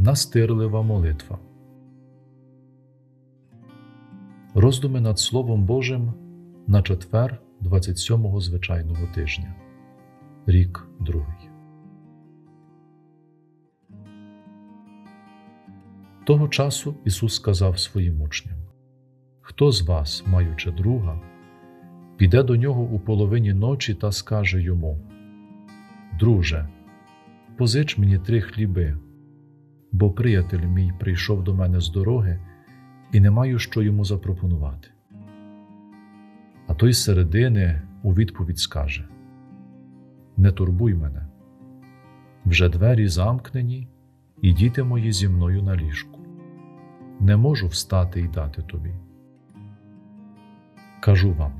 Настирлива молитва. Роздуми над Словом Божим на четвер 27-го звичайного тижня. Рік другий. Того часу Ісус сказав своїм учням: Хто з вас, маючи друга, піде до нього у половині ночі та скаже йому: Друже, позич мені три хліби, бо приятель мій прийшов до мене з дороги і не маю що йому запропонувати. А той з середини у відповідь скаже: Не турбуй мене, вже двері замкнені, і діти мої зі мною на ліжку. Не можу встати і дати тобі. Кажу вам,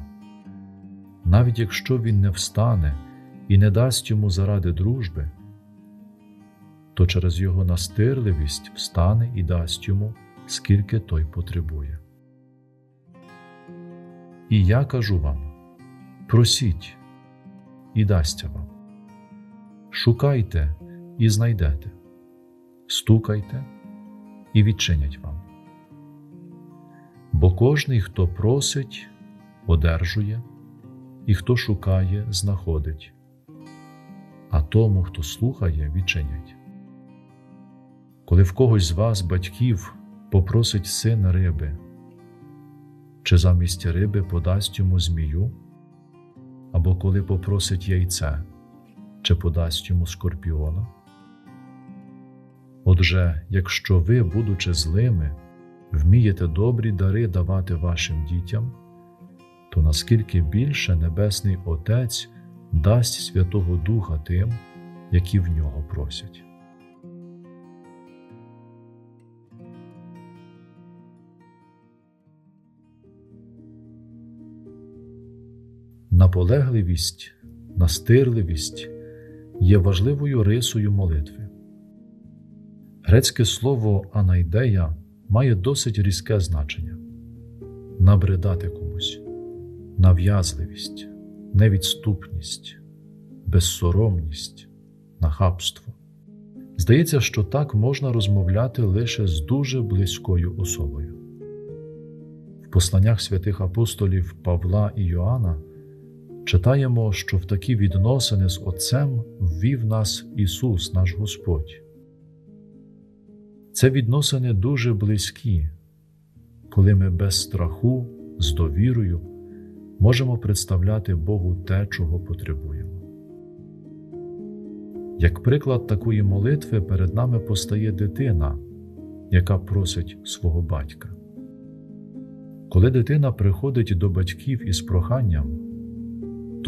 навіть якщо він не встане і не дасть йому заради дружби, то через його настирливість встане і дасть йому, скільки той потребує. І я кажу вам: просіть, і дасться вам. Шукайте і знайдете, стукайте і відчинять вам. Бо кожний, хто просить, одержує, і хто шукає, знаходить, а тому, хто слухає, відчинять. Коли в когось з вас, батьків, попросить син риби, чи замість риби подасть йому змію, або коли попросить яйце, чи подасть йому скорпіона. Отже, якщо ви, будучи злими, вмієте добрі дари давати вашим дітям, то наскільки більше Небесний Отець дасть Святого Духа тим, які в нього просять. Наполегливість, настирливість є важливою рисою молитви. Грецьке слово анайдея має досить різке значення набридати комусь, нав'язливість, невідступність, безсоромність, нахабство. Здається, що так можна розмовляти лише з дуже близькою особою. В посланнях святих апостолів Павла і Йоанна читаємо, що в такі відносини з Отцем ввів нас Ісус, наш Господь. Це відносини дуже близькі, коли ми без страху, з довірою можемо представляти Богу те, чого потребуємо. Як приклад такої молитви перед нами постає дитина, яка просить свого батька. Коли дитина приходить до батьків із проханням,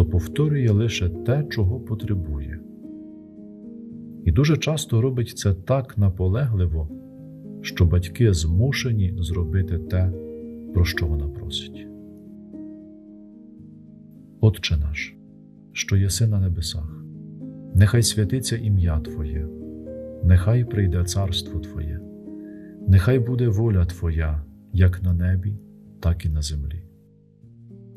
то повторює лише те, чого потребує. І дуже часто робить це так наполегливо, що батьки змушені зробити те, про що вона просить. Отче наш, що єси на небесах, нехай святиться ім'я Твоє, нехай прийде царство Твоє, нехай буде воля Твоя, як на небі, так і на землі.